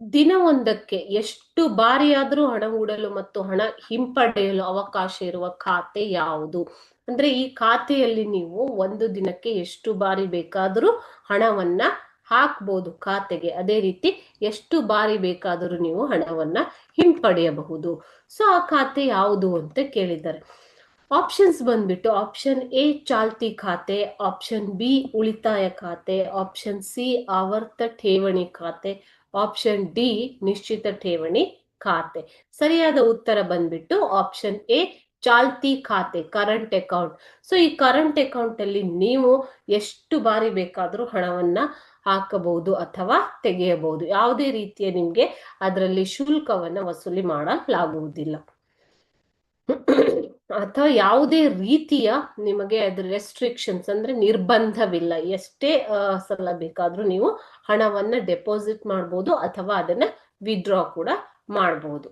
ದಿನವೊಂದಕ್ಕೆ ಎಷ್ಟು ಬಾರಿಯಾದ್ರೂ ಹಣ ಹೂಡಲು ಮತ್ತು ಹಣ ಹಿಂಪಡೆಯಲು ಅವಕಾಶ ಇರುವ ಖಾತೆ ಯಾವುದು? ಅಂದ್ರೆ ಈ ಖಾತೆಯಲ್ಲಿ ನೀವು ಒಂದು ದಿನಕ್ಕೆ ಎಷ್ಟು ಬಾರಿ ಬೇಕಾದರೂ ಹಣವನ್ನ ಹಾಕ್ಬೋದು ಖಾತೆಗೆ. ಅದೇ ರೀತಿ ಎಷ್ಟು ಬಾರಿ ಬೇಕಾದರೂ ನೀವು ಹಣವನ್ನ ಹಿಂಪಡೆಯಬಹುದು. ಸೊ ಆ ಖಾತೆ ಯಾವುದು ಅಂತ ಕೇಳಿದ್ದಾರೆ. ಆಪ್ಷನ್ಸ್ ಬಂದ್ಬಿಟ್ಟು ಆಪ್ಷನ್ ಎ ಚಾಲ್ತಿ ಖಾತೆ ಆಪ್ಷನ್ ಬಿ ಉಳಿತಾಯ ಖಾತೆ ಆಪ್ಷನ್ ಸಿ ಆವರ್ತ ಠೇವಣಿ ಖಾತೆ ಆಪ್ಷನ್ ಡಿ ನಿಶ್ಚಿತ ಠೇವಣಿ ಖಾತೆ. ಸರಿಯಾದ ಉತ್ತರ ಬಂದ್ಬಿಟ್ಟು ಆಪ್ಷನ್ ಎ ಚಾಲ್ತಿ ಖಾತೆ ಕರೆಂಟ್ ಅಕೌಂಟ್ ಸೊ ಈ ಕರೆಂಟ್ ಅಕೌಂಟ್ ಅಲ್ಲಿ ನೀವು ಎಷ್ಟು ಬಾರಿ ಬೇಕಾದರೂ ಹಣವನ್ನ ಹಾಕಬಹುದು ಅಥವಾ ತೆಗೆಯಬಹುದು. ಯಾವುದೇ ರೀತಿಯ ನಿಮಗೆ ಅದರಲ್ಲಿ ಶುಲ್ಕವನ್ನ ವಸೂಲಿ ಮಾಡಲಾಗುವುದಿಲ್ಲ. ಅಥವಾ ಯಾವುದೇ ರೀತಿಯ ನಿಮಗೆ ಅದ್ರ ರೆಸ್ಟ್ರಿಕ್ಷನ್ಸ್ ಅಂದ್ರೆ ನಿರ್ಬಂಧವಿಲ್ಲ. ಎಷ್ಟೇ ಸಲ ಬೇಕಾದ್ರೂ ನೀವು ಹಣವನ್ನ ಡೆಪಾಸಿಟ್ ಮಾಡ್ಬೋದು ಅಥವಾ ಅದನ್ನ ವಿಡ್ರಾ ಕೂಡ ಮಾಡಬಹುದು